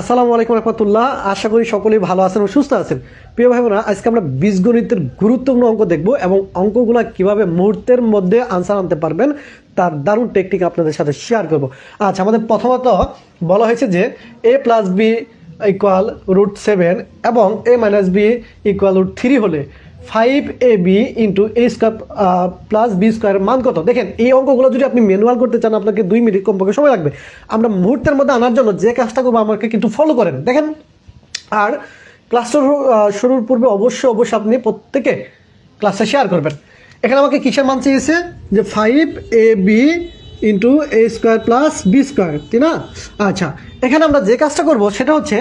আসসালামু আলাইকুম রহমতুল্লাহ। আশা করি সকলেই ভালো আছেন ও সুস্থ আছেন। প্রিয় ভাই বোনা আজকে আমরা বীজগণিতের গুরুত্বপূর্ণ অঙ্ক দেখব এবং অঙ্কগুলো কীভাবে মুহূর্তের মধ্যে আনসার আনতে পারবেন তার দারুণ টেকনিক আপনাদের সাথে শেয়ার করব। আচ্ছা আমাদের প্রথমত বলা হয়েছে যে A plus B equal root seven এবং A minus B equal root three হলে five A B into A square plus B স্কোয়ারের মান কত? দেখেন, এই অঙ্কগুলো যদি আপনি ম্যানুয়াল করতে চান, আপনাকে দুই মিনিট কমপক্ষে সময় লাগবে। আমরা মুহূর্তের মধ্যে আনার জন্য যে কাজটা করব, আমাকে কিন্তু ফলো করেন। দেখেন, আর ক্লাস শুরুর পূর্বে অবশ্যই অবশ্যই আপনি প্রত্যেকে ক্লাসটা শেয়ার করবেন। এখানে আমাকে কিসের মান চেয়েছে? যে five A B into A square plus B square তাই না? আচ্ছা এখানে আমরা যে কাজটা করব সেটা হচ্ছে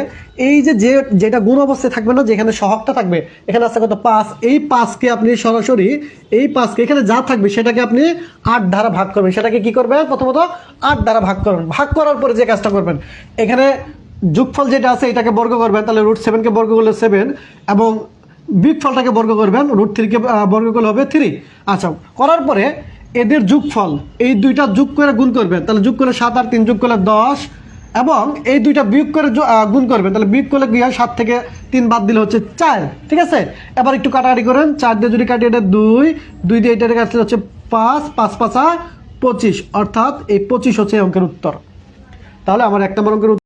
এই যে যে, যেটা গুণ অবস্থায় থাকবে না, যেখানে সহকটা থাকবে, এখানে আছে কত পাঁচ, এই পাঁচকে আপনি সরাসরি, এই পাঁচকে এখানে যা থাকবে সেটাকে আপনি আট দ্বারা ভাগ করবেন। সেটাকে কি করবেন? প্রথমত আট দ্বারা ভাগ করবেন। ভাগ করার পরে যে কাজটা করবেন, এখানে যোগফল যেটা আছে এটাকে বর্গ করবেন, তাহলে রুট সেভেনকে বর্গ করলে সেভেন এবং বিগ ফলটাকে বর্গ করবেন রুট থ্রিকে বর্গ করলে হবে থ্রি আচ্ছা করার পরে এদের যোগফল, এই দুইটা যোগ করে গুণ করবেন, তাহলে যোগ করলে সাত আর তিন, যোগ করলে দশ, এবং এই দুইটা বিয়োগ করে গুণ করবেন, তাহলে বিয়োগ করলে কি হয়? সাত থেকে তিন বাদ দিলে হচ্ছে চার, ঠিক আছে? এবার একটু কাটাকাটি করেন, চার দিয়ে যদি কাটি, এটা দুই দুই দিয়ে এটার কাছে হচ্ছে পাঁচ পাঁচ, পাঁচা পঁচিশ, অর্থাৎ এই পঁচিশ হচ্ছে অঙ্কের উত্তর। তাহলে আমার এক নম্বর অঙ্কের